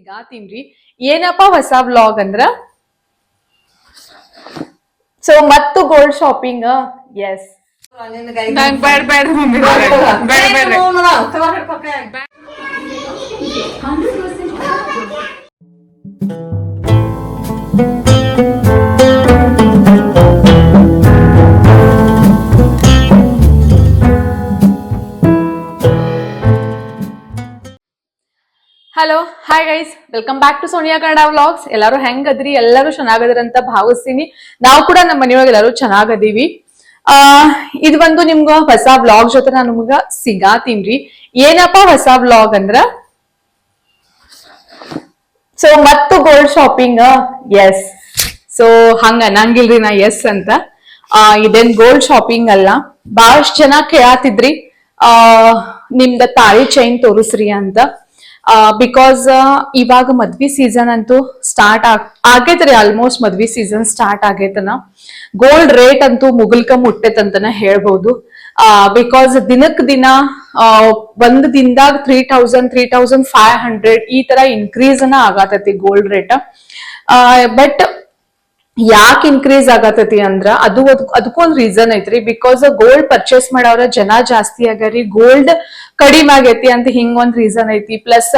ಸಿಗಾತೀನ್ರಿ. ಏನಪ್ಪ ಹೊಸ ವ್ಲಾಗ್ ಅಂದ್ರ? ಸೊ ಮತ್ತು ಗೋಲ್ಡ್ ಶಾಪಿಂಗ್ ಎಸ್ ಬೇಡ. ಬೇಡ. Hello hi guys welcome back to Sonia Kannada vlogs ಎಲ್ಲರೂ ಹೆಂಗದ್ರಿ? ಎಲ್ಲರೂ ಚೆನ್ನಾಗದ್ರಿ ಅಂತ ಭಾವಿಸ್ತೀನಿ. ನಾವು ಕೂಡ ನಮ್ಮ ಮನೆಯೊಳಗೆ ಎಲ್ಲರೂ ಚೆನ್ನಾಗದೀವಿ. ಆ, ಇದು ಒಂದು ನಿಮ್ಗ ಹೊಸ ವ್ಲಾಗ್ ಜೊತೆ ನಾನು ನಿಮ್ಗ ಸಿಗಾತೀನ್ರಿ. ಏನಪ್ಪಾ ಹೊಸ ವ್ಲಾಗ್ ಅಂದ್ರ? ಸೊ ಮತ್ತು ಗೋಲ್ಡ್ ಶಾಪಿಂಗ್ ಎಸ್ ಸೊ ಹಂಗ ಅನ್ನಂಗಿಲ್ರಿ ನಾ ಎಸ್ ಅಂತ. ಆ, ಇದೇನ್ ಗೋಲ್ಡ್ ಶಾಪಿಂಗ್ ಅಲ್ಲ. ಬಹಳಷ್ಟು ಜನ ಕೇಳಾತಿದ್ರಿ. ಆ, ನಿಮ್ದ ತಾಳಿ ಚೈನ್ ತೋರಿಸ್ರಿ ಅಂತ. ಬಿಕಾಸ್ ಇವಾಗ ಮದ್ವಿ ಸೀಸನ್ ಅಂತೂ ಸ್ಟಾರ್ಟ್ ಆಗ್, ಆಗೈತ್ರಿ ಆಲ್ಮೋಸ್ಟ್ ಮದ್ವಿ ಸೀಸನ್ ಸ್ಟಾರ್ಟ್ ಆಗೈತನ. ಗೋಲ್ಡ್ ರೇಟ್ ಅಂತೂ ಮುಗುಲ್ಕ ಮುಟ್ಟೈತಂತನ ಹೇಳ್ಬಹುದು ಬಿಕಾಸ್ ದಿನಕ್ ದಿನ ಒಂದ್ ದಿನದಾಗ three thousand three thousand five hundred ಈ ತರ ಇನ್ಕ್ರೀಸ್ ಅನ್ನ ಆಗತೈತಿ ಗೋಲ್ಡ್ ರೇಟ್ ಬಟ್ ಯಾಕೆ ಇನ್ಕ್ರೀಸ್ ಆಗತೈತಿ ಅಂದ್ರ ಅದು ಅದ್- ಅದಕ್ಕೊಂದ್ ರೀಸನ್ ಐತ್ರಿ. ಬಿಕಾಸ್ ಗೋಲ್ಡ್ ಪರ್ಚೇಸ್ ಮಾಡೋರ ಜನ ಜಾಸ್ತಿ ಆಗ್ಯಾರಿ. ಗೋಲ್ಡ್ ಕಡಿಮೆ ಆಗೈತಿ ಅಂತ ಹಿಂಗ್ ಒಂದ್ ರೀಸನ್ ಐತಿ. ಪ್ಲಸ್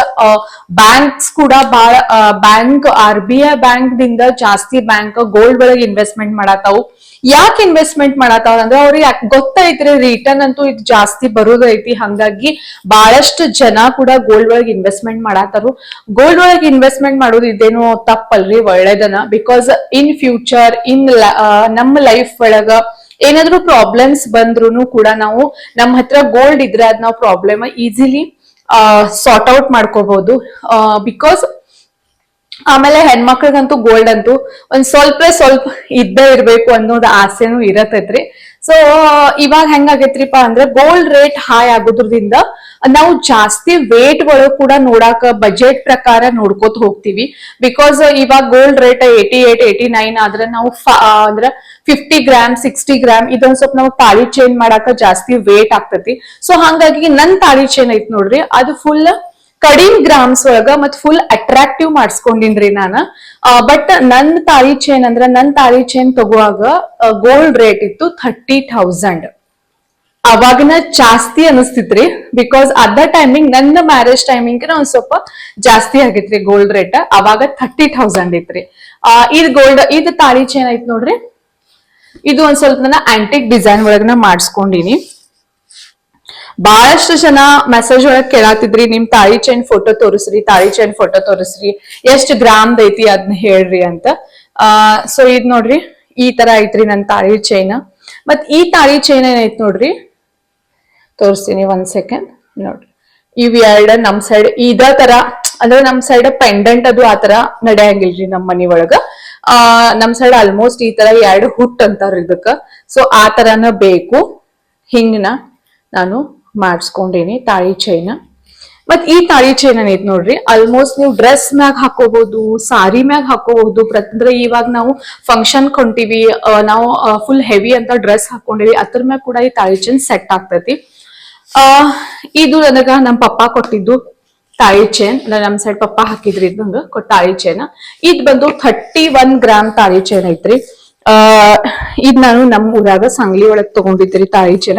ಬ್ಯಾಂಕ್ಸ್ ಕೂಡ ಬಾಳ bank R B I bank ದಿಂದ ಜಾಸ್ತಿ ಬ್ಯಾಂಕ್ ಗೋಲ್ಡ್ ಒಳಗೆ ಇನ್ವೆಸ್ಟ್ಮೆಂಟ್ ಮಾಡತಾವು. ಯಾಕೆ ಇನ್ವೆಸ್ಟ್ಮೆಂಟ್ ಮಾಡತ್ತಾರ ಅಂದ್ರೆ ಅವ್ರಿಗೆ ಯಾಕೆ ಗೊತ್ತೈತ್ರಿ ರಿಟರ್ನ್ ಅಂತೂ ಇದು ಜಾಸ್ತಿ ಬರೋದೈತಿ. ಹಂಗಾಗಿ ಬಹಳಷ್ಟು ಜನ ಕೂಡ ಗೋಲ್ಡ್ ಒಳಗೆ ಇನ್ವೆಸ್ಟ್ಮೆಂಟ್ ಮಾಡತ್ತಾರು ಗೋಲ್ಡ್ ಒಳಗೆ ಇನ್ವೆಸ್ಟ್ಮೆಂಟ್ ಮಾಡೋದು ಇದೇನು ತಪ್ಪಲ್ರಿ, ಒಳ್ಳೇದನ. ಬಿಕಾಸ್ ಇನ್ ಫ್ಯೂಚರ್ ಇನ್ ನಮ್ಮ ಲೈಫ್ ಒಳಗ ಏನಾದ್ರೂ ಪ್ರಾಬ್ಲಮ್ಸ್ ಬಂದ್ರು ಕೂಡ ನಾವು ನಮ್ಮ ಹತ್ರ ಗೋಲ್ಡ್ ಇದ್ರೆ ಅದ್ ನಾವು ಪ್ರಾಬ್ಲಮ್ ಈಸಿಲಿ ಸಾರ್ಟ್ ಔಟ್ ಮಾಡ್ಕೋಬಹುದು ಬಿಕಾಸ್ ಆಮೇಲೆ ಹೆಣ್ಮಕ್ಳಿಗಂತೂ ಗೋಲ್ಡ್ ಅಂತೂ ಒಂದ್ ಸ್ವಲ್ಪ ಸ್ವಲ್ಪ ಇದ್ದೇ ಇರ್ಬೇಕು ಅನ್ನೋದು ಆಸೆನು ಇರತೈತ್ರಿ ಸೊ ಇವಾಗ ಹೆಂಗಾಗೈತ್ರಿಪಾ ಅಂದ್ರೆ ಗೋಲ್ಡ್ ರೇಟ್ ಹೈ ಆಗೋದ್ರಿಂದ ನಾವು ಜಾಸ್ತಿ ವೇಟ್ಗಳು ಕೂಡ ನೋಡಾಕ ಬಜೆಟ್ ಪ್ರಕಾರ ನೋಡ್ಕೋತ ಹೋಗ್ತೀವಿ. ಬಿಕಾಸ್ ಇವಾಗ gold rate eighty eight eighty nine ಆದ್ರೆ ನಾವು ಅಂದ್ರೆ ಫಿಫ್ಟಿ ಗ್ರಾಮ್ ಸಿಕ್ಸ್ಟಿ ಗ್ರಾಮ್ ಇದೊಂದ್ ಸ್ವಲ್ಪ ನಾವು ತಾಳಿ ಚೇಂಜ್ ಮಾಡಾಕ ಜಾಸ್ತಿ ವೇಟ್ ಆಗ್ತತಿ. ಸೊ ಹಂಗಾಗಿ ನನ್ ತಾಳಿ ಚೇನ್ ಐತ್ ನೋಡ್ರಿ, ಅದು ಫುಲ್ ಕಡಿಮ್ ಗ್ರಾಮ್ಸ್ ಒಳಗ ಮತ್ ಫುಲ್ ಅಟ್ರಾಕ್ಟಿವ್ ಮಾಡಿಸ್ಕೊಂಡಿನ್ರಿ ನಾನ. ಬಟ್ ನನ್ ತಾಳಿ ಚೈನ್ ಅಂದ್ರ ನನ್ ತಾಳಿ ಚೈನ್ ತಗುವಾಗ ಗೋಲ್ಡ್ ರೇಟ್ ಇತ್ತು ಥರ್ಟಿ ಥೌಸಂಡ್ ಅವಾಗನ ಜಾಸ್ತಿ ಅನಿಸ್ತಿತ್ರಿ ಬಿಕಾಸ್ ಅದ ಟೈಮಿಂಗ್ ನನ್ನ ಮ್ಯಾರೇಜ್ ಟೈಮಿಂಗ್ ಒಂದ್ ಸ್ವಲ್ಪ ಜಾಸ್ತಿ ಆಗಿತ್ರಿ ಗೋಲ್ಡ್ ರೇಟ್ ಅವಾಗ ಥರ್ಟಿ ಥೌಸಂಡ್ ಇತ್ರಿ. ಇದ್ ಗೋಲ್ಡ್ ಇದ್ ತಾಳಿ ಚೈನ್ ಐತ್ ನೋಡ್ರಿ. ಇದು ಒಂದ್ ಸ್ವಲ್ಪ ನನ್ನ ಆಂಟಿಕ್ ಡಿಸೈನ್ ಒಳಗನ ಮಾಡಿಸ್ಕೊಂಡಿನಿ. ಬಹಳಷ್ಟು ಜನ ಮೆಸೇಜ್ ಒಳಗ್ ಕೇಳಾತಿದ್ರಿ, ನಿಮ್ ತಾಳಿ ಚೈನ್ ಫೋಟೋ ತೋರಿಸ್ರಿ, ತಾಳಿ ಚೈನ್ ಫೋಟೋ ತೋರಿಸ್ರಿ, ಎಷ್ಟು ಗ್ರಾಮ್ ಐತಿ ಅದ್ನ ಹೇಳ್ರಿ ಅಂತ. ಆ ಸೊ ಇದ್ ನೋಡ್ರಿ, ಈ ತರ ಐತ್ರಿ ನನ್ ತಾಳಿ ಚೈನ್ ಮತ್ ಈ ತಾಳಿ ಚೈನ್ ಏನೈತ್ ನೋಡ್ರಿ? ತೋರಿಸ್ತೀನಿ ಒಂದ್ ಸೆಕೆಂಡ್ ನೋಡ್ರಿ, ಇವ್ ಎರಡ ನಮ್ ಸೈಡ್ ಇದ ತರ, ಅಂದ್ರೆ ನಮ್ ಸೈಡ್ ಪೆಂಡೆಂಟ್ ಅದು ಆತರ ನಡೆಯಂಗಿಲ್ರಿ ನಮ್ ಮನಿ ಒಳಗ. ಆ, ನಮ್ ಸೈಡ್ ಆಲ್ಮೋಸ್ಟ್ ಈ ತರ ಎರಡು ಹುಟ್ ಅಂತಾರ ಇದಕ್ಕ. ಸೊ ಆ ತರನ ಬೇಕು. ಹಿಂಗನ ನಾನು ಮಾಡಿಸ್ಕೊಂಡೇನಿ ತಾಳಿ ಚೈನ್ ಮತ್ ಈ ತಾಳಿ ಚೈನ್ ಏನೈತ್ ನೋಡ್ರಿ ಆಲ್ಮೋಸ್ಟ್ ನೀವು ಡ್ರೆಸ್ ಮ್ಯಾಗ ಹಾಕೋಬಹುದು, ಸಾರಿ ಮ್ಯಾಗ ಹಾಕೋಬಹುದು ಅಂದ್ರೆ ಇವಾಗ ನಾವು ಫಂಕ್ಷನ್ ಕೊಂಟಿವಿ ನಾವು ಫುಲ್ ಹೆವಿ ಅಂತ ಡ್ರೆಸ್ ಹಾಕೊಂಡಿವಿ ಅದ್ರ ಮ್ಯಾಗ ಕೂಡ ಈ ತಾಳಿ ಚೈನ್ ಸೆಟ್ ಆಗ್ತೈತಿ. ಆ ಇದು ನನಗ ನಮ್ ಪಪ್ಪ ಕೊಟ್ಟಿದ್ದು ತಾಳಿ ಚೈನ್ ನಮ್ ಸೈಡ್ ಪಪ್ಪ ಹಾಕಿದ್ರಿ ಇದಂಗ ತಾಳಿ ಚೈನ್ ಇದ್ ಬಂದು ಥರ್ಟಿ ಒನ್ ಗ್ರಾಮ್ ತಾಳಿ ಚೈನ್ ಐತ್ರಿ. ಆ, ಇದ್ ನಾನು ನಮ್ ಊರಾಗ ಸಂಗ್ಲಿ ಒಳಗ್ ತಗೊಂಡಿದ್ದೀರಿ ತಾಳಿ ಚೀಲ.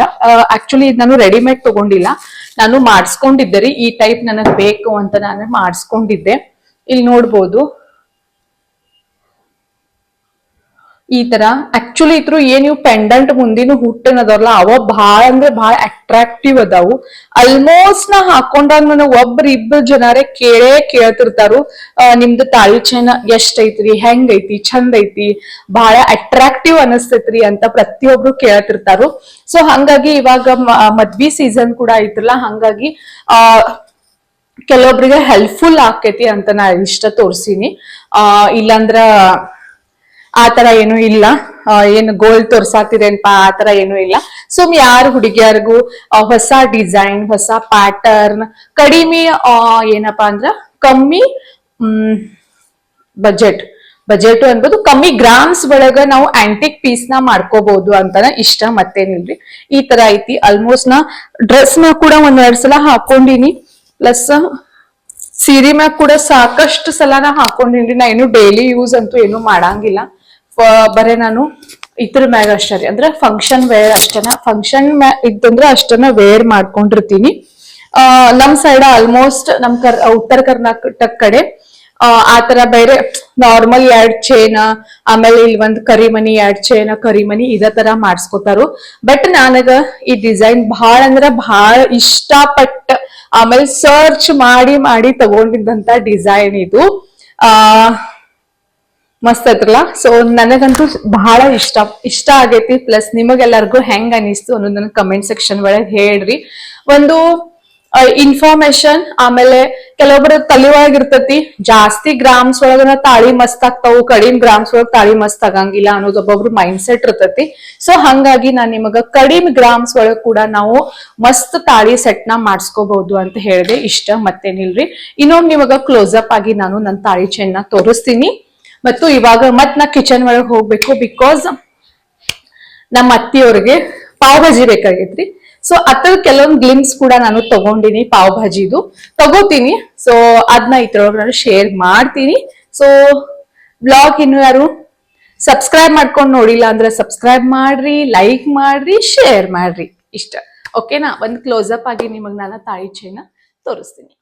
ಆಕ್ಚುಲಿ ಇದ್ ನಾನು ರೆಡಿಮೇಡ್ ತಗೊಂಡಿಲ್ಲ. ನಾನು ಮಾಡಿಸ್ಕೊಂಡಿದ್ದೆ ರೀ. ಈ ಟೈಪ್ ನನಗ್ ಬೇಕು ಅಂತ ನಾನು ಮಾಡಿಸ್ಕೊಂಡಿದ್ದೆ. ಇಲ್ಲಿ ನೋಡ್ಬೋದು. ಈ ತರ ಆಕ್ಚುಲಿ ಇದ್ರು ಏನ್ ಇವು ಪೆಂಡೆಂಟ್ ಮುಂದಿನ ಹುಟ್ಟನ್ ಅದಾವಲ್ಲ ಅವ ಭಾಳ ಅಂದ್ರೆ ಭಾಳ ಅಟ್ರಾಕ್ಟಿವ್ ಅದಾವು. ಆಲ್ಮೋಸ್ಟ್ ನಾ ಹಾಕೊಂಡಾಗ ನನ್ನ ಒಬ್ರ ಇಬ್ಬರು ಜನರೇ ಕೇಳೇ ಕೇಳ್ತಿರ್ತಾರು ನಿಮ್ದು ತಾಳಿ ಚೈನ ಎಷ್ಟ್ ಹೆಂಗೈತಿ ಚಂದ ಐತಿ ಬಹಳ ಅಟ್ರಾಕ್ಟಿವ್ ಅನಸ್ತೈತ್ರಿ ಅಂತ ಪ್ರತಿಯೊಬ್ರು ಕೇಳ್ತಿರ್ತಾರು. ಸೊ ಹಂಗಾಗಿ ಇವಾಗ ಮದ್ವಿ ಸೀಸನ್ ಕೂಡ ಐತ್ರಲ್ಲ, ಹಂಗಾಗಿ, ಆ, ಕೆಲವೊಬ್ರಿಗೆ ಹೆಲ್ಪ್ಫುಲ್ ಆಕೈತಿ ಅಂತ ನಾ ಇಷ್ಟ ತೋರ್ಸಿನಿ. ಆ, ಇಲ್ಲಾಂದ್ರ ಆ ತರ ಏನು ಇಲ್ಲ. ಏನು ಗೋಲ್ಡ್ ಅಂತ ಆ ತರ ಏನು ಇಲ್ಲ. ಸೊ ಯಾರು ಹುಡುಗಿಯರಿಗೂ ಹೊಸ ಡಿಸೈನ್ ಹೊಸ ಪ್ಯಾಟರ್ನ್ ಕಡಿಮೆ ಏನಪ್ಪಾ ಅಂದ್ರ ಕಮ್ಮಿ ಬಜೆಟ್ ಬಜೆಟ್ ಅನ್ಬೋದು ಕಮ್ಮಿ ಗ್ರಾಮ್ಸ್ ಒಳಗ ನಾವು ಆಂಟಿಕ್ ಪೀಸ್ನ ಮಾಡ್ಕೋಬಹುದು ಅಂತಾನ ಇಷ್ಟ ಮತ್ತೇನಿಲ್ರಿ. ಈ ತರ ಐತಿ. ಆಲ್ಮೋಸ್ಟ್ ನಾ ಡ್ರೆಸ್ನ ಕೂಡ ಒಂದೆರಡ್ ಸಲ ಹಾಕೊಂಡಿನಿ. ಪ್ಲಸ್ ಸೀರೆ ಮ್ಯಾಗ ಕೂಡ ಸಾಕಷ್ಟು ಸಲ ನಾ ಹಾಕೊಂಡಿನ್ರಿ. ನಾ ಏನು ಡೈಲಿ ಯೂಸ್ ಅಂತೂ ಏನು ಮಾಡಂಗಿಲ್ಲ. ಬರೇ ನಾನು ಇದ್ರ ಮ್ಯಾಗ ಅಷ್ಟೇ ರೀ. ಅಂದ್ರೆ ಫಂಕ್ಷನ್ ವೇರ್ ಅಷ್ಟೇನ? ಫಂಕ್ಷನ್ ಮ್ಯಾ ಇತ್ತಂದ್ರೆ ಅಷ್ಟನ್ನ ವೇರ್ ಮಾಡ್ಕೊಂಡಿರ್ತೀನಿ. ಆ, ನಮ್ ಸೈಡ್ ಆಲ್ಮೋಸ್ಟ್ ನಮ್ ಕರ್, ಉತ್ತರ ಕರ್ನಾಟಕ ಕಡೆ ಆತರ ಬೇರೆ ನಾರ್ಮಲ್ ಎರಡ್ ಚೇನ ಆಮೇಲೆ ಇಲ್ಲಿ ಒಂದ್ ಕರಿಮನಿ, ಎರಡ್ ಚೈನ್ ಕರಿಮನಿ ಇದ ತರ ಮಾಡ್ಸ್ಕೊತಾರು. ಬಟ್ ನನಗ ಈ ಡಿಸೈನ್ ಬಹಳ ಅಂದ್ರ ಬಹಳ ಇಷ್ಟಪಟ್ಟ, ಆಮೇಲೆ ಸರ್ಚ್ ಮಾಡಿ ಮಾಡಿ ತಗೊಂಡಿದ್ದಂತ ಡಿಸೈನ್ ಇದು. ಆ ಮಸ್ತ್ ಐತ್ರಲ್ಲ? ಸೊ ನನಗಂತೂ ಬಹಳ ಇಷ್ಟ. ಇಷ್ಟ ಆಗೈತಿ. ಪ್ಲಸ್ ನಿಮಗೆಲ್ಲರಿಗೂ ಹೆಂಗ್ ಅನಿಸ್ತು ಅನ್ನೋದನ್ನ ಕಮೆಂಟ್ ಸೆಕ್ಷನ್ ಒಳಗೆ ಹೇಳ್ರಿ. ಒಂದು ಇನ್ಫಾರ್ಮೇಶನ್ ಆಮೇಲೆ ಕೆಲವೊಬ್ಬರ ತಲೆ ಒಳಗಿರ್ತತಿ ಜಾಸ್ತಿ ಗ್ರಾಮ್ಸ್ ಒಳಗನ ತಾಳಿ ಮಸ್ತ್ ಆಗ್ತಾವು, ಕಡಿಮೆ ಗ್ರಾಮ್ಸ್ ಒಳಗ್ ತಾಳಿ ಮಸ್ತ್ ಆಗಂಗಿಲ್ಲ ಅನ್ನೋದು ಒಬ್ಬೊಬ್ರು ಮೈಂಡ್ ಸೆಟ್ ಇರ್ತತಿ. ಸೊ ಹಂಗಾಗಿ ನಾನ್ ನಿಮಗ ಕಡಿಮೆ ಗ್ರಾಮ್ಸ್ ಒಳಗ ಕೂಡ ನಾವು ಮಸ್ತ್ ತಾಳಿ ಸೆಟ್ನ ಮಾಡ್ಸ್ಕೋಬಹುದು ಅಂತ ಹೇಳಿದೆ. ಇಷ್ಟ ಮತ್ತೇನಿಲ್ರಿ. ಇನ್ನೊಂದ್ ನಿಮಗ ಕ್ಲೋಸ್ ಅಪ್ ಆಗಿ ನಾನು ನನ್ನ ತಾಳಿ ಚೆನ್ನ ತೋರಿಸ್ತೀನಿ. ಮತ್ತು ಇವಾಗ ಮತ್ ನಾ ಕಿಚನ್ ಒಳಗೆ ಹೋಗ್ಬೇಕು ಬಿಕಾಸ್ ನಮ್ಮ ಅತ್ತಿಯವ್ರಿಗೆ ಪಾವ್ ಭಾಜಿ ಬೇಕಾಗೈತ್ರಿ. ಸೊ ಅದ್ರ ಕೆಲವೊಂದು ಗ್ಲಿಮ್ಸ್ ಕೂಡ ನಾನು ತಗೊಂಡಿನಿ ಪಾವ್ ಭಾಜಿದು. ತಗೋತೀನಿ. ಸೊ ಅದನ್ನ ಇದ್ರೊಳಗೆ ನಾನು ಶೇರ್ ಮಾಡ್ತೀನಿ. ಸೊ ಬ್ಲಾಗ್ ಇನ್ನು ಯಾರು ಸಬ್ಸ್ಕ್ರೈಬ್ ಮಾಡ್ಕೊಂಡು ನೋಡಿಲ್ಲ ಅಂದ್ರೆ ಸಬ್ಸ್ಕ್ರೈಬ್ ಮಾಡ್ರಿ ಲೈಕ್ ಮಾಡ್ರಿ ಶೇರ್ ಮಾಡ್ರಿ. ಇಷ್ಟ. ಓಕೆನಾ ಒಂದು ಕ್ಲೋಸ್ ಅಪ್ ಆಗಿ ನಿಮಗೆ ನಾನು ತಾಳಿ ಚೈನ ತೋರಿಸ್ತೀನಿ.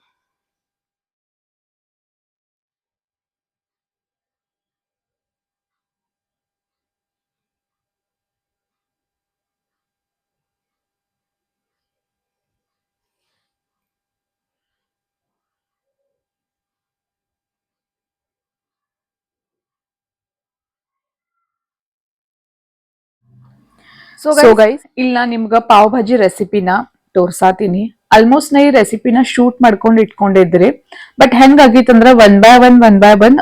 ಸೊ ಗೈಸ್ ಇಲ್ಲಿ ನಿಮ್ಗ ಪಾವ್ ಭಾಜಿ ರೆಸಿಪಿನ ತೋರ್ಸಾತೀನಿ. ಆಲ್ಮೋಸ್ಟ್ ನಾ ಈ ರೆಸಿಪಿನ ಶೂಟ್ ಮಾಡ್ಕೊಂಡು ಇಟ್ಕೊಂಡಿದ್ರಿ. But ಹೆಂಗಾಗಿತ್ತಂದ್ರ one by one one by one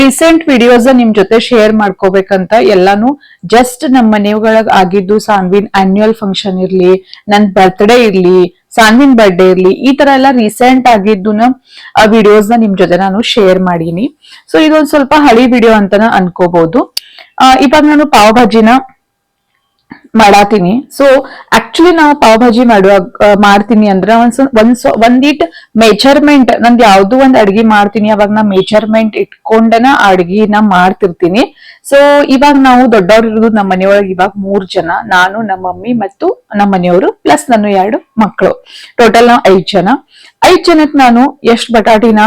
recent videos ನಿಮ್ ಜೊತೆ ಶೇರ್ ಮಾಡ್ಕೋಬೇಕಂತ ಎಲ್ಲಾನು ಜಸ್ಟ್ ನಮ್ಮ ಮನೆಯೊಳಗ ಆಗಿದ್ದು ಸಾನ್ವಿನ್ ಆನ್ಯುವಲ್ ಫಂಕ್ಷನ್ ಇರ್ಲಿ ನನ್ ಬರ್ತ್ಡೇ ಇರ್ಲಿ ಸಾನ್ವಿನ್ ಬರ್ಡೇ ಇರ್ಲಿ ಈ ತರ ಎಲ್ಲ ರೀಸೆಂಟ್ ಆಗಿದ್ದುನ ವಿಡಿಯೋಸ್ನ ನಿಮ್ ಜೊತೆ ನಾನು ಶೇರ್ ಮಾಡೀನಿ. ಸೊ ಇದೊಂದ್ ಸ್ವಲ್ಪ ಹಳಿ ವಿಡಿಯೋ ಅಂತಾನ ಅನ್ಕೋಬಹುದು ಆ, ಇವಾಗ ನಾನು ಪಾವ್ ಭಾಜಿನ ಮಾಡಾತೀನಿ. ಸೊ ಆಕ್ಚುಲಿ ನಾವು ಪಾವ್ ಭಾಜಿ ಮಾಡುವಾಗ ಮಾಡ್ತೀನಿ ಅಂದ್ರೆ ಒಂದ್ ಒಂದ್ ಒಂದಿಟ್ ಮೆಜರ್ಮೆಂಟ್ ನಂದು ಯಾವ್ದು ಒಂದ್ ಅಡ್ಗಿ ಮಾಡ್ತೀನಿ. ಅವಾಗ ನಾ ಮೆಜರ್ಮೆಂಟ್ ಇಟ್ಕೊಂಡನ ಅಡ್ಗಿನ ಮಾಡ್ತಿರ್ತೀನಿ. ಸೊ ಇವಾಗ ನಾವು ದೊಡ್ಡವ್ರು ಇರೋದು ನಮ್ಮ ಮನೆಯೊಳಗೆ ಇವಾಗ ಮೂರ್ ಜನ. ನಾನು ನಮ್ಮ ಮಮ್ಮಿ ಮತ್ತು ನಮ್ಮ ಮನೆಯವರು ಪ್ಲಸ್ ನನ್ನ ಎರಡು ಮಕ್ಕಳು ಟೋಟಲ್ ನಾವು ಐದ್ ಜನ. ಐದ್ ಜನಕ್ ನಾನು ಎಷ್ಟ್ ಬಟಾಟಿನ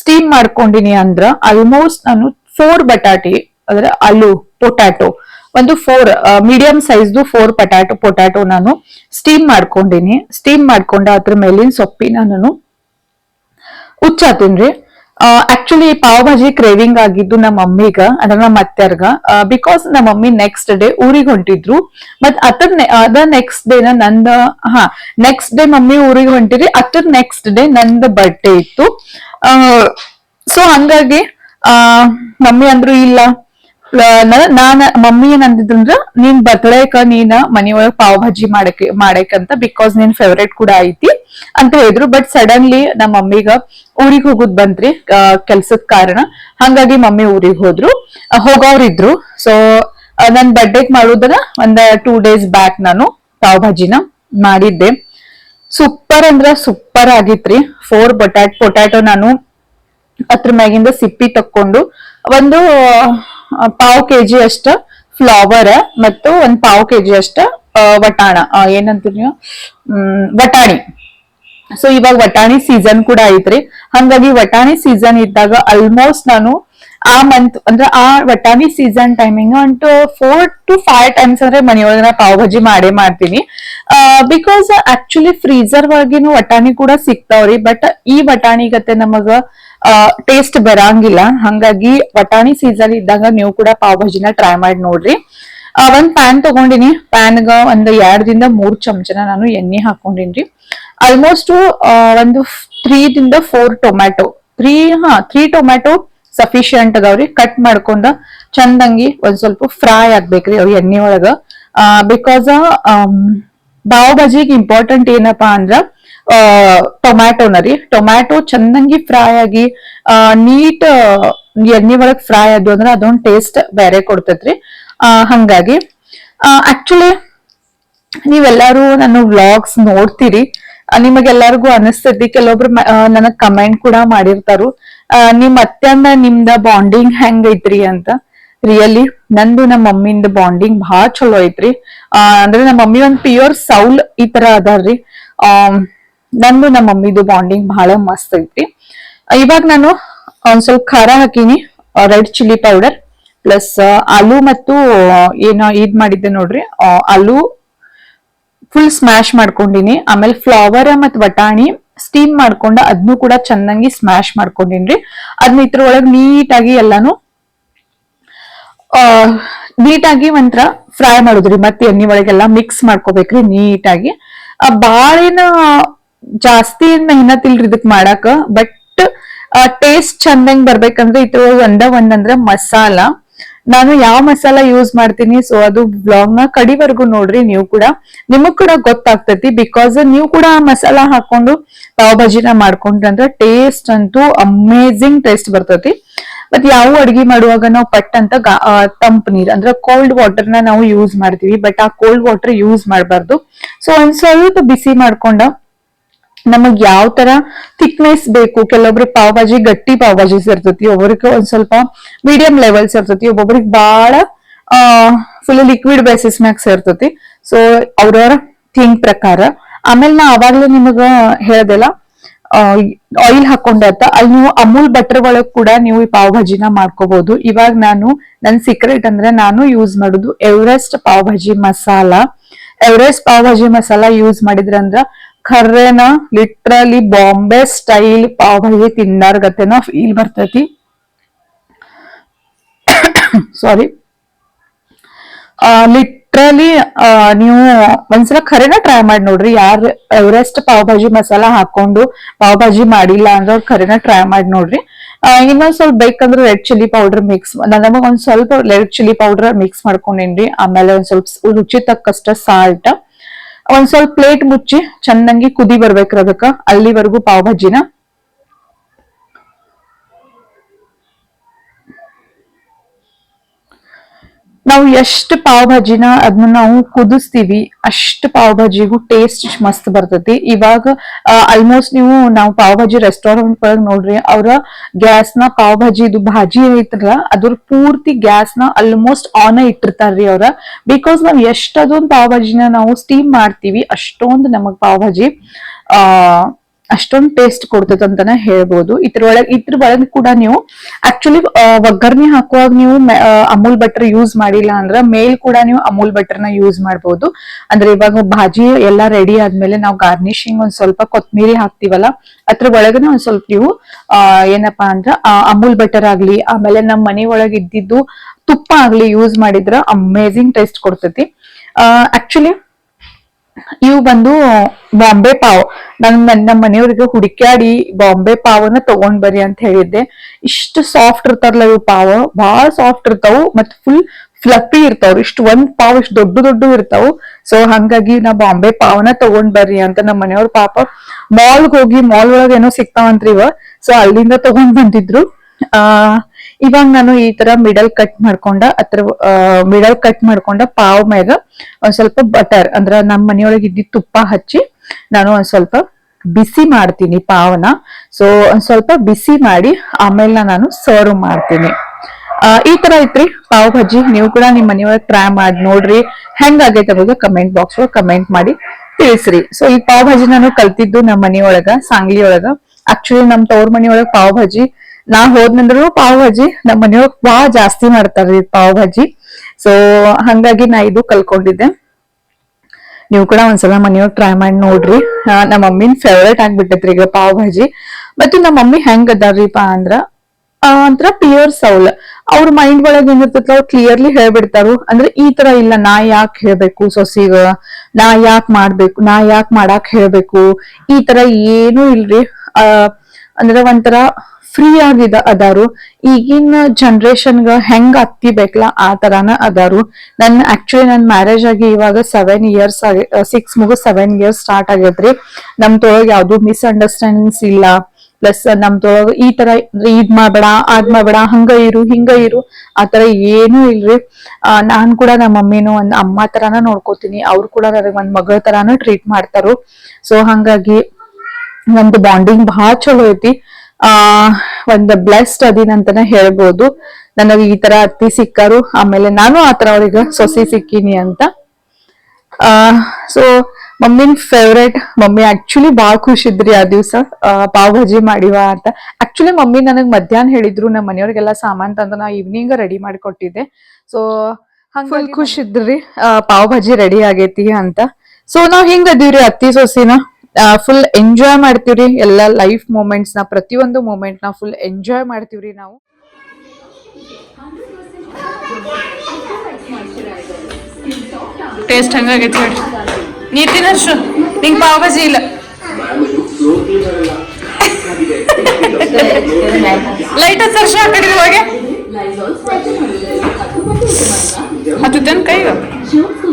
ಸ್ಟೀಮ್ ಮಾಡ್ಕೊಂಡಿನಿ ಅಂದ್ರ ಆಲ್ಮೋಸ್ಟ್ ನಾನು ಫೋರ್ ಬಟಾಟಿ, ಅಂದ್ರೆ ಆಲೂ ಪೊಟ್ಯಾಟೊ ಒಂದು ಫೋರ್ ಮೀಡಿಯಂ ಸೈಜ್ದು ಫೋರ್ ಪೊಟ್ಯಾಟೊ ಪೊಟ್ಯಾಟೊ ನಾನು ಸ್ಟೀಮ್ ಮಾಡ್ಕೊಂಡಿನಿ. ಸ್ಟೀಮ್ ಮಾಡ್ಕೊಂಡ ಅದ್ರ ಮೇಲಿನ ಸೊಪ್ಪಿನ ನಾನು ಹುಚ್ಚಾತೀನ್ರಿ ಆಕ್ಚುಲಿ ಪಾವ್ ಭಾಜಿ ಕ್ರೇವಿಂಗ್ ಆಗಿದ್ದು ನಮ್ಮ ಮಮ್ಮಿಗ, ಅಂದ್ರೆ ನಮ್ಮ ಅತ್ತೆರ್ಗ ಬಿಕಾಸ್ ನಮ್ಮ ಮಮ್ಮಿ ನೆಕ್ಸ್ಟ್ ಡೇ ಊರಿಗೆ ಹೊಂಟಿದ್ರು. ಮತ್ ಅದ್ರ ಅದ ನೆಕ್ಸ್ಟ್ ಡೇನ ನಂದ, ಹಾ ನೆಕ್ಸ್ಟ್ ಡೇ ಮಮ್ಮಿ ಊರಿಗೆ ಹೊಂಟಿರಿ. ಅದ್ರ ನೆಕ್ಸ್ಟ್ ಡೇ ನಂದ ಬರ್ಡೇ ಇತ್ತು. ಸೊ ಹಂಗಾಗಿ, ಆ, ಮಮ್ಮಿ ಅಂದ್ರು ಇಲ್ಲ. ನಾನ, ಮಮ್ಮಿ ಏನ್ ಅಂದಿದ್ರಂದ್ರ ನೀನ್ ಬದ್ಳೇಕ ನೀನ ಮನಿಯೊಳಗ್ ಪಾವ್ ಭಾಜಿ ಮಾಡಕ್, ಮಾಡಕಂತ ಬಿಕಾಸ್ ನಿನ್ ಫೇವ್ರೇಟ್ ಕೂಡ ಐತಿ ಅಂತ ಹೇಳಿದ್ರು. ಬಟ್ ಸಡನ್ಲಿ ನಮ್ಮ ಮಮ್ಮಿಗ ಊರಿಗ್ ಹೋಗುದ್ ಬಂತ್ರಿ ಕೆಲ್ಸದ ಕಾರಣ. ಹಂಗಾಗಿ ಮಮ್ಮಿ ಊರಿಗ್ ಹೋದ್ರು. ಹೋಗೋರಿದ್ರು. ಸೊ ನನ್ ಬರ್ಡೇಕ್ ಮಾಡೋದನ್ನ ಒಂದ್ ಟೂ ಡೇಸ್ ಬ್ಯಾಕ್ ನಾನು ಪಾವ್ ಭಾಜಿನ ಮಾಡಿದ್ದೆ. ಸೂಪರ್ ಅಂದ್ರ ಸೂಪರ್ ಆಗಿತ್ರಿ. ಫೋರ್ ಬೊಟ್ಯಾಟ್, ಪೊಟ್ಯಾಟೊ ನಾನು ಅದ್ರ ಮ್ಯಾಗಿಂದ ಸಿಪ್ಪಿ ತಕ್ಕೊಂಡು ಒಂದು ಪಾವ್ ಕೆಜಿ ಅಷ್ಟ ಫ್ಲವರ್ ಮತ್ತು ಒಂದ್ ಪಾವ್ ಕೆಜಿ ಅಷ್ಟ ವಟಾಣ. ಏನಂತೀರಿ ನೀವು? ವಟಾಣಿ. ಸೊ ಇವಾಗ ವಟಾಣಿ ಸೀಸನ್ ಕೂಡ ಐತ್ರಿ. ಹಂಗಾಗಿ ವಟಾಣಿ ಸೀಸನ್ ಇದ್ದಾಗ ಆಲ್ಮೋಸ್ಟ್ ನಾನು ಆ ಮಂತ್ ಅಂದ್ರೆ ಆ ವಟಾಣಿ ಸೀಸನ್ ಟೈಮಿಂಗ್ ಒಂದು ಫೋರ್ ಟು ಫೈವ್ ಟೈಮ್ಸ್ ಅಂದ್ರೆ ಮನೆಯೊಳಗ ಪಾವ್ ಭಾಜಿ ಮಾಡೇ ಮಾಡ್ತೀನಿ. ಬಿಕಾಸ್ ಆಕ್ಚುಲಿ ಫ್ರೀಜರ್ ಒಳಗಿನ ವಟಾಣಿ ಕೂಡ ಸಿಗ್ತಾವ್ರಿ ಬಟ್ ಈ ವಟಾಣಿ ಗತೆ ನಮಗ ಟೇಸ್ಟ್ ಬರಂಗಿಲ್ಲ. ಹಂಗಾಗಿ ಬಟಾಣಿ ಸೀಸನ್ ಇದ್ದಾಗ ನೀವು ಕೂಡ ಪಾವ್ ಭಾಜಿನ ಟ್ರೈ ಮಾಡಿ ನೋಡ್ರಿ. ಒಂದ್ ಪ್ಯಾನ್ ತಗೊಂಡಿನಿ. ಪ್ಯಾನ್ಗ ಒಂದ್ ಎರಡರಿಂದ ಮೂರ್ ಚಮಚನ ನಾನು ಎಣ್ಣೆ ಹಾಕೊಂಡಿನ್ರಿ. ಆಲ್ಮೋಸ್ಟ್ ಒಂದು ತ್ರೀದಿಂದ ಫೋರ್ ಟೊಮ್ಯಾಟೊ ತ್ರೀ ಹಾ ತ್ರೀ ಟೊಮ್ಯಾಟೊ ಸಫಿಶಿಯಂಟ್ ಅದಾವ್ರಿ. ಕಟ್ ಮಾಡ್ಕೊಂಡ ಚಂದಂಗಿ ಒಂದ್ ಸ್ವಲ್ಪ ಫ್ರೈ ಆಗ್ಬೇಕ್ರಿ ಅವ್ ಎಣ್ಣೆ ಒಳಗ. ಬಿಕಾಸ್ ಪಾವ್ ಭಾಜಿಗೆ ಇಂಪಾರ್ಟೆಂಟ್ ಏನಪ್ಪಾ ಅಂದ್ರ ಟೊಮ್ಯಾಟೊನ ರೀ. ಟೊಮ್ಯಾಟೊ ಚಂದಂಗಿ ಫ್ರೈ ಆಗಿ ನೀಟ್ ಎಣ್ಣೆ ಒಳಗ್ ಫ್ರೈ ಆದ್ವು ಅಂದ್ರೆ ಅದೊಂದು ಟೇಸ್ಟ್ ಬೇರೆ ಕೊಡ್ತೈತ್ರಿ. ಹಂಗಾಗಿ ಆಕ್ಚುಲಿ ನೀವೆಲ್ಲರೂ ನನ್ನ ವ್ಲಾಗ್ಸ್ ನೋಡ್ತೀರಿ. ನಿಮಗೆಲ್ಲರಿಗೂ ಅನಿಸ್ತೈತಿ, ಕೆಲವೊಬ್ರು ನನಗ್ ಕಮೆಂಟ್ ಕೂಡ ಮಾಡಿರ್ತಾರು. ನಿಮ್ ಅತ್ಯಂದ ನಿಮ್ದ ಬಾಂಡಿಂಗ್ ಹೆಂಗ್ ಐತ್ರಿ ಅಂತ. ರಿಯಲಿ ನಂದು ನಮ್ಮ ಮಮ್ಮಿಂದ ಬಾಂಡಿಂಗ್ ಬಹಳ ಚಲೋ ಐತ್ರಿ. ಅಂದ್ರೆ ನಮ್ಮ ಮಮ್ಮಿ ಒಂದ್ ಪ್ಯೂರ್ ಸೌಲ್ ಈ ತರ ಅದಾರ್ರಿ. ಆ ನಂದು ನಮ್ಮ ಮಮ್ಮಿದು ಬಾಂಡಿಂಗ್ ಬಹಳ ಮಸ್ತ್ ಐತಿ ಇವಾಗ ನಾನು ಒಂದ್ ಸ್ವಲ್ಪ ಖಾರ ಹಾಕಿನಿ ರೆಡ್ ಚಿಲ್ಲಿ ಪೌಡರ್ ಪ್ಲಸ್ ಆಲೂ ಮತ್ತು ಏನ ಇದ್ ಮಾಡಿದ್ದೆ ನೋಡ್ರಿ ಆಲೂ ಫುಲ್ ಸ್ಮ್ಯಾಶ್ ಮಾಡ್ಕೊಂಡಿನಿ. ಆಮೇಲೆ ಫ್ಲವರ್ ಮತ್ ವಟಾಣಿ ಸ್ಟೀಮ್ ಮಾಡ್ಕೊಂಡ ಅದನ್ನು ಕೂಡ ಚೆನ್ನಾಗಿ ಸ್ಮ್ಯಾಶ್ ಮಾಡ್ಕೊಂಡಿನ್ರಿ. ಅದ್ನ ಇದ್ರ ಒಳಗ್ ನೀಟಾಗಿ ಎಲ್ಲಾನು ನೀಟಾಗಿ ಒಂಥರ ಫ್ರೈ ಮಾಡುದ್ರಿ. ಮತ್ತೆ ಎಣ್ಣೆ ಒಳಗೆಲ್ಲ ಮಿಕ್ಸ್ ಮಾಡ್ಕೋಬೇಕ್ರಿ ನೀಟಾಗಿ. ಬಾಳೇನ ಜಾಸ್ತಿ ಏನ್ ಮೆಹನತ್ ಇಲ್ರಿ ಇದಕ್ ಮಾಡಾಕ ಬಟ್ ಟೇಸ್ಟ್ ಚಂದಂಗ್ ಬರ್ಬೇಕಂದ್ರೆ ಇದ್ರೊಳಗೆ ಒಂದ ಒಂದಂದ್ರ ಮಸಾಲ. ನಾನು ಯಾವ ಮಸಾಲ ಯೂಸ್ ಮಾಡ್ತೀನಿ ಸೊ ಅದು ಬ್ಲಾಗ್ನ ಕಡಿವರೆಗೂ ನೋಡ್ರಿ ನೀವು ಕೂಡ. ನಿಮಗ್ ಕೂಡ ಗೊತ್ತಾಗ್ತೈತಿ ಬಿಕಾಸ್ ನೀವು ಕೂಡ ಆ ಮಸಾಲ ಹಾಕೊಂಡು ಪಾವ್ ಭಾಜಿನ ಮಾಡ್ಕೊಂಡ್ರಿ ಅಂದ್ರೆ ಟೇಸ್ಟ್ ಅಂತೂ ಅಮೇಝಿಂಗ್ ಟೇಸ್ಟ್ ಬರ್ತೈತಿ. ಮತ್ ಯಾವ ಅಡ್ಗೆ ಮಾಡುವಾಗ ನಾವು ಪಟ್ ಅಂತ ತಂಪ್ ನೀರ್, ಅಂದ್ರೆ ಕೋಲ್ಡ್ ವಾಟರ್ನ ನಾವು ಯೂಸ್ ಮಾಡ್ತೀವಿ ಬಟ್ ಆ ಕೋಲ್ಡ್ ವಾಟರ್ ಯೂಸ್ ಮಾಡಬಾರ್ದು. ಸೊ ಒಂದ್ ಸ್ವಲ್ಪ ಬಿಸಿ ಮಾಡ್ಕೊಂಡ ನಮಗ್ ಯಾವ ತರ ಥಿಕ್ನೆಸ್ ಬೇಕು, ಕೆಲವೊಬ್ರಿಗೆ ಪಾವ್ ಭಾಜಿ ಗಟ್ಟಿ ಪಾವ್ ಭಾಜಿ ಇರ್ತೈತಿ ಒಬ್ಬರಿಗೆ ಒಂದ್ ಸ್ವಲ್ಪ ಮೀಡಿಯಂ ಲೆವೆಲ್ಸ್ ಇರ್ತೈತಿ, ಒಬ್ಬೊಬ್ರಿಗೆ ಬಹಳ ಫುಲ್ ಲಿಕ್ವಿಡ್ ಬೇಸಿಸ್ ಮ್ಯಾಗ ಸೇರ್ತತಿ. ಸೊ ಅವ್ರವ್ರ ಥಿಂಕ್ ಪ್ರಕಾರ. ಆಮೇಲೆ ನಾ ಅವಾಗ್ಲೇ ನಿಮಗ ಹೇಳ್ದಲ್ಲ ಆಯಿಲ್ ಹಾಕೊಂಡ ಅಲ್ಲಿ ನೀವು ಅಮೂಲ್ ಬಟರ್ ಒಳಗ್ ಕೂಡ ನೀವು ಈ ಪಾವ್ ಭಾಜಿನ ಮಾಡ್ಕೋಬಹುದು ಇವಾಗ ನಾನು, ನನ್ ಸೀಕ್ರೆಟ್ ಅಂದ್ರೆ ನಾನು ಯೂಸ್ ಮಾಡುದು Everest pav bhaji masala. Everest pav bhaji masala use ಮಾಡಿದ್ರಂದ್ರ ಖರ್ರೆನ ಲಿಟ್ರಲಿ ಬಾಂಬೆ ಸ್ಟೈಲ್ ಪಾವ್ ತಿಂದಾರ್ ಗತೆನ ಫೀಲ್ ಬರ್ತೈತಿ. ಸಾರಿ ಲಿಟ್ರಲಿ ನೀವು ಒಂದ್ಸಲ ಖರೇನ ಟ್ರೈ ಮಾಡಿ ನೋಡ್ರಿ. ಯಾರ್ ಎವರೆಸ್ಟ್ ಪಾವ್ ಭಾಜಿ ಮಸಾಲ ಹಾಕೊಂಡು ಪಾವ್ ಭಾಜಿ ಮಾಡಿಲ್ಲ ಅಂದ್ರೆ ಅವ್ರು ಖರೇನ ಟ್ರೈ ಮಾಡಿ ನೋಡ್ರಿ. ಇನ್ನೊಂದ್ ಸ್ವಲ್ಪ ಬೇಕಂದ್ರೆ ರೆಡ್ ಚಿಲ್ಲಿ ಪೌಡರ್ ಮಿಕ್ಸ್ ನಮಗ್ ಒಂದ್ ಸ್ವಲ್ಪ ರೆಡ್ ಚಿಲ್ಲಿ ಪೌಡರ್ ಮಿಕ್ಸ್ ಮಾಡ್ಕೊಂಡಿನ್ರಿ. ಆಮೇಲೆ ಒಂದ್ ಸ್ವಲ್ಪ ರುಚಿ ತಕ್ಕಷ್ಟ ಸಾಲ್ಟ್ ಒಂದ್ ಸ್ವಲ್ಪ ಪ್ಲೇಟ್ ಮುಚ್ಚಿ ಚಂದಂಗಿ ಕುದಿ ಬರ್ಬೇಕ್ರಿ ಅದಕ್ಕ. ಅಲ್ಲಿವರೆಗೂ ಪಾವ್ ಭಾಜಿನ. ನಾವು ಎಷ್ಟು ಪಾವ್ ಭಾಜಿನ ಅದನ್ನ ನಾವು ಕುದಿಸ್ತೀವಿ, ಅಷ್ಟು ಪಾವ್ ಭಾಜಿಗೂ ಟೇಸ್ಟ್ ಮಸ್ತ್ ಬರ್ತೈತಿ. ಇವಾಗ ಆಲ್ಮೋಸ್ಟ್ ನೀವು, ನಾವು ಪಾವ್ ಭಾಜಿ ರೆಸ್ಟೋರೆಂಟ್ ಒಳಗೆ ನೋಡ್ರಿ, ಅವರ ಗ್ಯಾಸ್ನ ಪಾವ್ ಭಾಜಿ ಇದು ಭಾಜಿ ಐತಲ್ಲ, ಅದ್ರ ಪೂರ್ತಿ ಗ್ಯಾಸ್ನ ಆಲ್ಮೋಸ್ಟ್ ಆನ್ ಇಟ್ಟಿರ್ತಾರ್ರಿ ಅವ್ರ. ಬಿಕಾಸ್ ನಾವ್ ಎಷ್ಟೊಂದು ಪಾವ್ ಭಾಜಿನ ನಾವು ಸ್ಟೀಮ್ ಮಾಡ್ತೀವಿ, ಅಷ್ಟೊಂದು ನಮಗ್ ಪಾವ್ ಭಾಜಿ, ಆ ಅಷ್ಟೊಂದ್ ಟೇಸ್ಟ್ ಕೊಡ್ತದ ಅಂತಾನೆ ಹೇಳ್ಬೋದು. ಇದ್ರೊಳಗೆ ಇದ್ರ ಒಳಗೆ ಕೂಡ ನೀವು ಆಕ್ಚುಲಿ ಒಗ್ಗರಣೆ ಹಾಕುವಾಗ ನೀವು ಅಮೂಲ್ ಬಟರ್ ಯೂಸ್ ಮಾಡಿಲ್ಲ ಅಂದ್ರ ಮೇಲ್ ಕೂಡ ನೀವು ಅಮೂಲ್ ಬಟರ್ನ ಯೂಸ್ ಮಾಡ್ಬೋದು. ಅಂದ್ರೆ ಇವಾಗ ಭಾಜಿ ಎಲ್ಲಾ ರೆಡಿ ಆದ್ಮೇಲೆ ನಾವು ಗಾರ್ನಿಶಿಂಗ್ ಒಂದ್ ಸ್ವಲ್ಪ ಕೊತ್ಮೀರಿ ಹಾಕ್ತಿವಲ್ಲ, ಅದ್ರ ಒಳಗನೆ ಒಂದ್ ಸ್ವಲ್ಪ ನೀವು ಏನಪ್ಪಾ ಅಂದ್ರ ಅಮೂಲ್ ಬಟರ್ ಆಗ್ಲಿ, ಆಮೇಲೆ ನಮ್ಮ ಮನೆ ಒಳಗೆ ಇದ್ದಿದ್ದು ತುಪ್ಪ ಆಗ್ಲಿ ಯೂಸ್ ಮಾಡಿದ್ರ ಅಮೇಝಿಂಗ್ ಟೇಸ್ಟ್ ಕೊಡ್ತತಿ. ಆಕ್ಚುಲಿ ಇವು ಬಂದು ಬಾಂಬೆ ಪಾವ್. ನನ್ ನಮ್ಮ ಮನೆಯವ್ರಿಗೆ ಹುಡುಕ್ಯಾಡಿ ಬಾಂಬೆ ಪಾವನ್ನ ತಗೊಂಡ್ ಬರ್ರಿ ಅಂತ ಹೇಳಿದ್ದೆ. ಇಷ್ಟು ಸಾಫ್ಟ್ ಇರ್ತಾರಲ್ಲ ಇವು ಪಾವ. ಬಹಳ ಸಾಫ್ಟ್ ಇರ್ತಾವು ಮತ್ ಫುಲ್ ಫ್ಲಫಿ ಇರ್ತಾವ್ರಿ ಇಷ್ಟು ಒಂದ್ ಪಾವ್ ಇಷ್ಟು ದೊಡ್ಡ ದೊಡ್ಡ ಇರ್ತಾವು. ಸೊ ಹಂಗಾಗಿ ನಾ ಬಾಂಬೆ ಪಾವನ ತಗೊಂಡ್ ಬರ್ರಿ ಅಂತ ನಮ್ಮ ಮನೆಯವ್ರ ಪಾಪ ಮಾಲ್ಗ್ ಹೋಗಿ ಮಾಲ್ ಒಳಗ ಏನೋ ಸಿಗ್ತಾವಂತ್ರಿ ಇವ. ಸೊ ಅಲ್ಲಿಂದ ತಗೊಂಡ್ ಬಂದಿದ್ರು. ಆ ಇವಾಗ ನಾನು ಈ ತರ ಮಿಡಲ್ ಕಟ್ ಮಾಡ್ಕೊಂಡ, ಅತ್ರ ಮಿಡಲ್ ಕಟ್ ಮಾಡ್ಕೊಂಡ ಪಾವ್ ಮ್ಯಾಗ ಒಂದ್ ಸ್ವಲ್ಪ ಬಟರ್ ಅಂದ್ರ ನಮ್ಮ ಮನೆಯೊಳಗೆ ಇದ್ದಿದ್ ತುಪ್ಪ ಹಚ್ಚಿ ನಾನು ಒಂದ್ ಸ್ವಲ್ಪ ಬಿಸಿ ಮಾಡ್ತೀನಿ ಪಾವನ. ಸೊ ಒಂದ್ ಸ್ವಲ್ಪ ಬಿಸಿ ಮಾಡಿ ಆಮೇಲೆ ನಾನು ಸರ್ವ್ ಮಾಡ್ತೀನಿ. ಈ ತರ ಐತ್ರಿ ಪಾವ್ ಭಾಜಿ. ನೀವು ಕೂಡ ನಿಮ್ ಮನೆಯೊಳಗೆ ಟ್ರೈ ಮಾಡಿ ನೋಡ್ರಿ. ಹೆಂಗ್ ಆಗೈತೆ ಅನ್ನೋದು ಕಮೆಂಟ್ ಬಾಕ್ಸ್ ಒಳಗೆ ಕಮೆಂಟ್ ಮಾಡಿ ತಿಳಿಸ್ರಿ. ಸೊ ಈ ಪಾವ್ ಭಾಜಿ ನಾನು ಕಲ್ತಿದ್ದು ನಮ್ಮ ಮನೆಯೊಳಗ ಸಾಂಗ್ಲಿ ಒಳಗ ಆಕ್ಚುಲಿ ನಮ್ ತವ್ರ ಮನೆಯೊಳಗ ಪಾವ್ ಭಾಜಿ ನಾ ಹೋದ್ನಂದ್ರು ಪಾವ್ ಭಾಜಿ ನಮ್ಮ ಮನೆಯವ್ರು ಬಾ ಜಾಸ್ತಿ ಮಾಡ್ತಾರ್ರಿ ಪಾವ್ ಭಾಜಿ ಸೊ ಹಂಗಾಗಿ ನಾ ಇದು ಕಲ್ಕೊಂಡಿದ್ದೆ ನೀವು ಕೂಡ ಒಂದ್ಸಲ ಮನೆಯವ್ರು ಟ್ರೈ ಮಾಡಿ ನೋಡ್ರಿ. ನಮ್ಮ ಮಮ್ಮಿನ ಫೇವ್ರೇಟ್ ಆಗ್ಬಿಟ್ಟೈತ್ರಿ ಈಗ ಪಾವ್ ಭಾಜಿ ಮತ್ತು ನಮ್ಮ ಮಮ್ಮಿ ಹೆಂಗ್ ಅದಾರ್ರಿಪಾ ಅಂದ್ರ ಆ, ಪಿಯರ್ ಸೌಲ್ ಅವ್ರ ಮೈಂಡ್ ಒಳಗ್ ಏನಿರ್ತೈತಿ ಅವ್ರು ಕ್ಲಿಯರ್ಲಿ ಹೇಳ್ಬಿಡ್ತಾರು. ಅಂದ್ರೆ ಈ ತರ ಇಲ್ಲ ನಾ ಯಾಕ್ ಹೇಳ್ಬೇಕು ಸೊಸಿಗ? ನಾ ಯಾಕ್ ಮಾಡ್ಬೇಕು? ನಾ ಯಾಕ್ ಮಾಡಾಕ್ ಹೇಳ್ಬೇಕು? ಈ ತರ ಏನೂ ಇಲ್ರಿ. ಆ ಅಂದ್ರೆ ಒಂಥರ ಫ್ರೀ ಆಗಿದ ಅದಾರು. ಈಗಿನ ಜನ್ರೇಷನ್ಗ ಹೆಂಗ್ ಅತ್ತಿ ಬೇಕಲ್ಲ ಆ ತರಾನ ಅದಾರು. ನನ್ ಆಕ್ಚುಲಿ ನನ್ ಮ್ಯಾರೇಜ್ ಆಗಿ ಇವಾಗ ಸೆವೆನ್ ಇಯರ್ಸ್ ಆಗಿ ಸಿಕ್ಸ್ ಮುಗು ಸೆವೆನ್ ಇಯರ್ಸ್ ಸ್ಟಾರ್ಟ್ ಆಗೈತ್ರಿ ನಮ್ ತೊಳಗ್ ಯಾವ್ದು ಮಿಸ್ಅಂಡರ್ಸ್ಟ್ಯಾಂಡಿಂಗ್ಸ್ ಇಲ್ಲ. ಪ್ಲಸ್ ನಮ್ದೊಳಗ ಈ ತರ ಇದ್ ಮಾಡ್ಬೇಡ ಅದ್ ಮಾಡ್ಬೇಡ ಹಂಗ ಇರು ಹಿಂಗ ಇರು ಆತರ ಏನೂ ಇಲ್ರಿ. ಆ, ನಾನ್ ಕೂಡ ನಮ್ಮ ಮಮ್ಮಿನೂ ಒಂದ್ ಅಮ್ಮ ತರಾನ ನೋಡ್ಕೋತೀನಿ. ಅವ್ರು ಕೂಡ ನನಗ್ ಒಂದ್ ಮಗಳ ತರಾನ ಟ್ರೀಟ್ ಮಾಡ್ತಾರು. ಸೊ ಹಂಗಾಗಿ ನಮ್ದು ಬಾಂಡಿಂಗ್ ಬಹಳ ಚಲೋ ಐತಿ. ಆ ಒಂದು ಬ್ಲೆಸ್ಡ್ ಅದೀನ್ ಅಂತಾನೆ ಹೇಳ್ಬೋದು. ನನಗೆ ಈ ತರ ಅತ್ತಿ ಸಿಕ್ಕರು ಆಮೇಲೆ ನಾನು ಆತರ ಅವ್ರಿಗೆ ಸೊಸಿ ಸಿಕ್ಕಿನಿ ಅಂತ. ಆ ಸೊ ಮಮ್ಮಿನ ಫೇವ್ರೇಟ್ ಮಮ್ಮಿ ಆಕ್ಚುಲಿ ಬಾಳ ಖುಷಿ ಇದ್ರಿ ಆ ದಿವ್ಸ. ಪಾವ್ ಭಾಜಿ ಮಾಡಿವ ಅಂತ. ಆಕ್ಚುಲಿ ಮಮ್ಮಿ ನನಗ್ ಮಧ್ಯಾಹ್ನ ಹೇಳಿದ್ರು ನಮ್ಮ ಮನೆಯವ್ರಿಗೆಲ್ಲ ಸಾಮಾನ್ ತಂದು ನಾ ಈವ್ನಿಂಗ್ ರೆಡಿ ಮಾಡಿ ಕೊಟ್ಟಿದ್ದೆ ಸೊ ಫುಲ್ ಖುಷಿ ಇದ್ರಿ. ಪಾವ್ ಭಾಜಿ ರೆಡಿ ಆಗೈತಿ ಅಂತ. ಸೊ ನಾವ್ ಹಿಂಗ್ ಅದೀವ್ರಿ ಅತ್ತಿ ಸೊಸಿನ? ಫುಲ್ ಎಂಜಾಯ್ ಮಾಡ್ತೀವ್ರಿ ಎಲ್ಲಾ ಲೈಫ್ ಮೂಮೆಂಟ್ಸ್ನ, ಪ್ರತಿಯೊಂದು ಮೂಮೆಂಟ್ನ ಫುಲ್ ಎಂಜಾಯ್ ಮಾಡ್ತೀವ್ರಿ ನಾವು. ಟೇಸ್ಟ್ ಹಂಗಾಗೈತಿ ನೋಡ್ರಿ. ನೀ ತಿನ್ನಷ್ಟು ಪಾವ್ ಭಾಜಿ ಇಲ್ಲ. ಲೈಟ್ ಹಚ್ಚರ್ಷ ಆ ಹೋಗಿ. ಹತ್ತು ಕೈಗ. ಸಾಧಾರಣ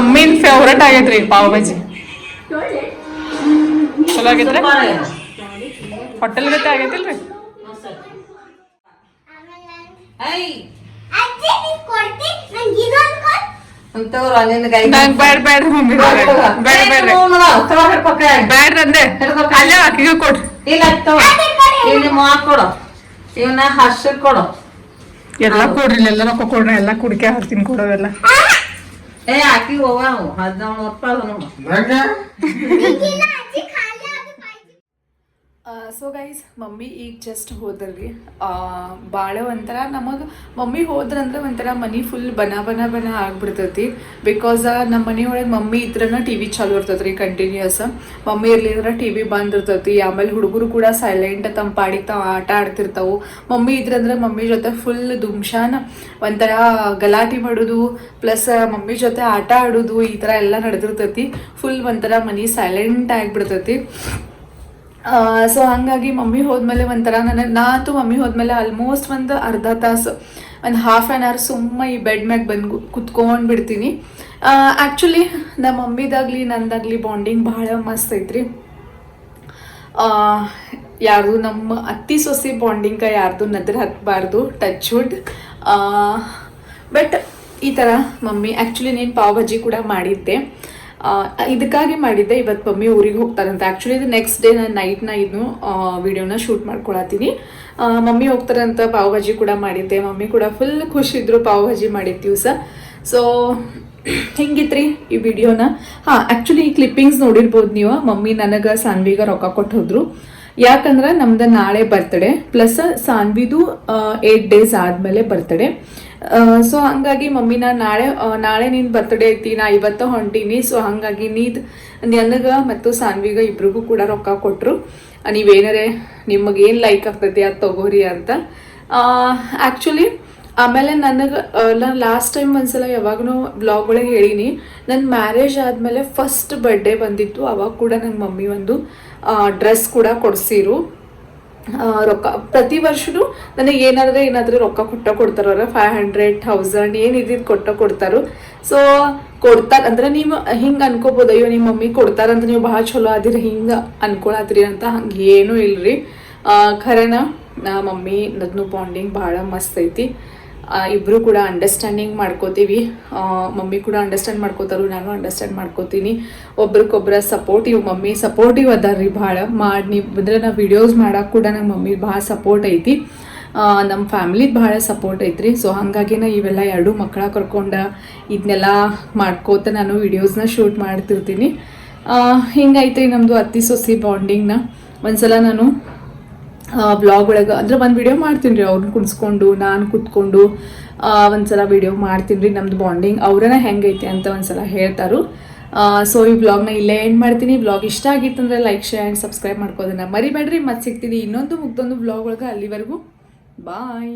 ಮಮ್ಮಿನ್ ಫೇವ್ರೇಟ್ ಆಗೈತ್ರಿ ಪಾವ್ ಬಾಜಿ ಚಲೋ ಆಗೈತ್ರಿ? ಹೋಟೆಲ್ ಗತೆ ಆಗೈತಿಲ್ರಿ? ಎಲ್ಲ ಕೊಡ್ರಿ ಎಲ್ಲ ರೊಕ್ಕ ಕೊಡ್ರಿ ಎಲ್ಲ ಕುಡಿಕೆ ಹಾಕ್ತೀನಿ ಕೊಡೋದೆಲ್ಲ એ આખી હોવા હું? હાથ જાણો અટપાવવાનું ಸೊ ಗೈಸ್ ಮಮ್ಮಿ ಈಗ ಜಸ್ಟ್ ಹೋದ್ರಿ ಭಾಳ ಒಂಥರ ನಮಗೆ, ಮಮ್ಮಿ ಹೋದ್ರಂದ್ರೆ ಒಂಥರ ಮನಿ ಫುಲ್ ಬನ ಬನ ಬನ ಆಗ್ಬಿಡ್ತೈತಿ. ಬಿಕಾಸ್ ನಮ್ಮ ಮನೆಯೊಳಗೆ ಮಮ್ಮಿ ಇದ್ರನ ಟಿ ವಿ ಚಾಲು ಇರ್ತೈತೆ ರೀ ಕಂಟಿನ್ಯೂಸ್ ಮಮ್ಮಿ ಇರ್ಲಿದ್ರೆ ಟಿ ವಿ ಬಂದಿರ್ತೈತಿ ಆಮೇಲೆ ಹುಡುಗರು ಕೂಡ ಸೈಲೆಂಟ್ ತಮ್ಮ ಪಾಡಿಗೆ ತಾವು ಆಟ ಆಡ್ತಿರ್ತಾವೆ. ಮಮ್ಮಿ ಇದ್ರಂದ್ರೆ ಮಮ್ಮಿ ಜೊತೆ ಫುಲ್ ದುಮ್ಶಾನ ಒಂಥರ ಗಲಾಟೆ ಮಾಡೋದು ಪ್ಲಸ್ ಮಮ್ಮಿ ಜೊತೆ ಆಟ ಆಡೋದು, ಈ ಥರ ಎಲ್ಲ ನಡೆದಿರ್ತೈತಿ. ಫುಲ್ ಒಂಥರ ಮನಿ ಸೈಲೆಂಟ್ ಆಗಿಬಿಡ್ತೈತಿ. ಸೊ ಹಂಗಾಗಿ ಮಮ್ಮಿ ಹೋದ್ಮೇಲೆ ಒಂಥರ ನನಗೆ ನಾತು ಮಮ್ಮಿ ಹೋದ್ಮೇಲೆ ಆಲ್ಮೋಸ್ಟ್ ಒಂದು ಅರ್ಧ ತಾಸು, ಒಂದು ಹಾಫ್ ಆ್ಯನ್ ಅವರ್ ಸುಮ್ಮ ಈ ಬೆಡ್ ಮ್ಯಾಗ ಬಂದು ಕುತ್ಕೊಂಡು ಬಿಡ್ತೀನಿ. ಆ್ಯಕ್ಚುಲಿ ನಮ್ಮ ಮಮ್ಮಿದಾಗಲಿ ನಂದಾಗಲಿ ಬಾಂಡಿಂಗ್ ಭಾಳ ಮಸ್ತ್ ಐತ್ರಿ. ಯಾರು ನಮ್ಮ ಅತ್ತಿ ಸೊಸಿ ಬಾಂಡಿಂಗ ಯಾರ್ದು ನದ್ರ ಹತ್ಬಾರ್ದು ಟಚ್ ವುಡ್ ಬಟ್ ಈ ಥರ ಮಮ್ಮಿ ಆ್ಯಕ್ಚುಲಿ ನೀನು ಪಾವ್ ಭಾಜಿ ಕೂಡ ಮಾಡಿದ್ದೆ. ಇದಕ್ಕಾಗಿ ಮಾಡಿದ್ದೆ ಇವತ್ತು ಮಮ್ಮಿ ಊರಿಗೆ ಹೋಗ್ತಾರಂತೆ. ಆ್ಯಕ್ಚುಲಿ ಇದು ನೆಕ್ಸ್ಟ್ ಡೇ ನಾನು ನೈಟ್ನ ಇದನ್ನು ವಿಡಿಯೋನ ಶೂಟ್ ಮಾಡ್ಕೊಳತ್ತೀನಿ. ಮಮ್ಮಿ ಹೋಗ್ತಾರಂತ ಪಾವ್ ಭಾಜಿ ಕೂಡ ಮಾಡಿದ್ದೆ. ಮಮ್ಮಿ ಕೂಡ ಫುಲ್ ಖುಷಿದ್ರು ಪಾವ್ ಭಾಜಿ ಮಾಡಿದ ದಿವಸ. ಸೊ ಹಿಂಗಿತ್ರಿ ಈ ವಿಡಿಯೋನ ಹಾಂ ಆ್ಯಕ್ಚುಲಿ ಈ ಕ್ಲಿಪ್ಪಿಂಗ್ಸ್ ನೋಡಿರ್ಬೋದು ನೀವು. ಮಮ್ಮಿ ನನಗೆ ಸಾನ್ವಿಗ ರೊಕ್ಕ ಕೊಟ್ಟು ಹೋದ್ರು. ಯಾಕಂದ್ರೆ ನಮ್ದು ನಾಳೆ ಬರ್ತಡೆ ಪ್ಲಸ್ ಸಾನ್ವಿದು ಏಟ್ ಡೇಸ್ ಆದಮೇಲೆ ಬರ್ತಡೆ ಸೊ ಹಂಗಾಗಿ ಮಮ್ಮಿ ನಾ ನಾಳೆ ನಾಳೆ ನಿನ್ ಬರ್ತಡೇ ಐತಿ, ನಾ ಇವತ್ತ ಹೊಂಟೀನಿ. ಸೊ ಹಂಗಾಗಿ ನೀದ್, ನನಗ ಮತ್ತು ಸಾನ್ವಿಗ ಇಬ್ರಿಗೂ ಕೂಡ ರೊಕ್ಕ ನೀವು ನೀವೇನಾರೆ ನಿಮಗೆ ಏನು ಲೈಕ್ ಆಗ್ತೈತಿ ಅದು ತಗೋರಿ ಅಂತ. ಆ್ಯಕ್ಚುಲಿ ಆಮೇಲೆ ನನಗೆ ನಾನು ಲಾಸ್ಟ್ ಟೈಮ್ ಒಂದ್ಸಲ ಯಾವಾಗೂ ಬ್ಲಾಗ್ ಒಳಗೆ ಹೇಳಿನಿ ನನ್ನ ಮ್ಯಾರೇಜ್ ಆದಮೇಲೆ ಫಸ್ಟ್ ಬರ್ಡೇ ಬಂದಿತ್ತು, ಅವಾಗ ಕೂಡ ನನ್ನ ಮಮ್ಮಿ ಒಂದು ಡ್ರೆಸ್ ಕೂಡ ಕೊಡಿಸಿರು. ರೊಕ್ಕ, ಪ್ರತಿ ವರ್ಷನೂ ನನಗೆ ಏನಾದ್ರೆ ಏನಾದರೂ ರೊಕ್ಕ ಕೊಟ್ಟ ಕೊಡ್ತಾರ ಫೈವ್ ಹಂಡ್ರೆಡ್ ಥೌಸಂಡ್ ಏನು ಇದ್ದಿದ್ದು ಕೊಟ್ಟ ಕೊಡ್ತಾರೋ. ಸೊ ಕೊಡ್ತಾರೆ, ಅಂದ್ರೆ ನೀವು ಹಿಂಗೆ ಅನ್ಕೋಬೋದು, ಅಯ್ಯೋ ನಿಮ್ಮ ಮಮ್ಮಿ ಕೊಡ್ತಾರಂತ ನೀವು ಭಾಳ ಚಲೋ ಆದಿರಿ, ಹಿಂಗೆ ಅನ್ಕೊಳತ್ರಿ ಅಂತ ಹಂಗೆ ಏನೂ ಇಲ್ರಿ. ಖರೇನ, ನಾ ಮಮ್ಮಿ ನದ್ನು ಬಾಂಡಿಂಗ್ ಭಾಳ ಮಸ್ತ್ ಐತಿ. ಇಬ್ಬರು ಕೂಡ ಅಂಡರ್ಸ್ಟ್ಯಾಂಡಿಂಗ್ ಮಾಡ್ಕೋತೀವಿ. ಮಮ್ಮಿ ಕೂಡ ಅಂಡರ್ಸ್ಟ್ಯಾಂಡ್ ಮಾಡ್ಕೋತಾರು ನಾನು ಅಂಡರ್ಸ್ಟ್ಯಾಂಡ್ ಮಾಡ್ಕೋತೀನಿ. ಒಬ್ರಿಗೊಬ್ಬರ ಸಪೋರ್ಟಿವ್ ಮಮ್ಮಿ ಸಪೋರ್ಟಿವ್ ಅದಾರ್ರಿ ಭಾಳ. ಮಾಡಿ, ನೀವು ಅಂದ್ರೆ ನಾ ವಿಡಿಯೋಸ್ ಮಾಡಕ್ಕೆ ಕೂಡ ನಮ್ಮ ಮಮ್ಮಿ ಭಾಳ ಸಪೋರ್ಟ್ ಐತಿ. ನಮ್ಮ ಫ್ಯಾಮ್ಲಿದು ಭಾಳ ಸಪೋರ್ಟ್ ಐತ್ರಿ. ಸೊ ಹಾಗಾಗಿ ನಾ ಇವೆಲ್ಲ ಎರಡು ಮಕ್ಕಳ ಕರ್ಕೊಂಡು ಇದನ್ನೆಲ್ಲ ಮಾಡ್ಕೋತ ನಾನು ವಿಡಿಯೋಸ್ನ ಶೂಟ್ ಮಾಡ್ತಿರ್ತೀನಿ. ಹಿಂಗೈತೆ ಹಿಂಗೈತ್ರಿ ನಮ್ಮದು ಅತ್ತಿ ಸೊಸಿ ಬಾಂಡಿಂಗ್ನ ಒಂದ್ಸಲ ನಾನು ಬ್ಲಾಗ್ ಒಳಗೆ. ಅಂದ್ರೆ ಒಂದು ವಿಡಿಯೋ ಮಾಡ್ತೀನಿ ರೀ ಅವ್ರನ್ನ ಕುಣಿಸ್ಕೊಂಡು ನಾನು ಕುತ್ಕೊಂಡು ಒಂದ್ಸಲ ವಿಡಿಯೋ ಮಾಡ್ತೀನಿ ರೀ ನಮ್ದು ಬಾಂಡಿಂಗ್ ಅವ್ರನ್ನ ಹೆಂಗೈತೆ ಅಂತ ಒಂದ್ಸಲ ಹೇಳ್ತಾರು. ಸೊ ಈ ಬ್ಲಾಗ್ನ ಇಲ್ಲೇ ಎಂಡ್ ಮಾಡ್ತೀನಿ. ಬ್ಲಾಗ್ ಇಷ್ಟ ಆಗಿತ್ತು ಅಂದ್ರೆ ಲೈಕ್ ಶೇರ್ ಆ್ಯಂಡ್ ಸಬ್ಸ್ಕ್ರೈಬ್ ಮಾಡ್ಕೋದನ್ನ ಮರಿಬೇಡ್ರಿ. ಮತ್ತೆ ಸಿಗ್ತೀನಿ ಇನ್ನೊಂದು ಮುಗ್ದೊಂದು ಬ್ಲಾಗ್ ಒಳಗೆ ಅಲ್ಲಿವರೆಗೂ. ಬಾಯ್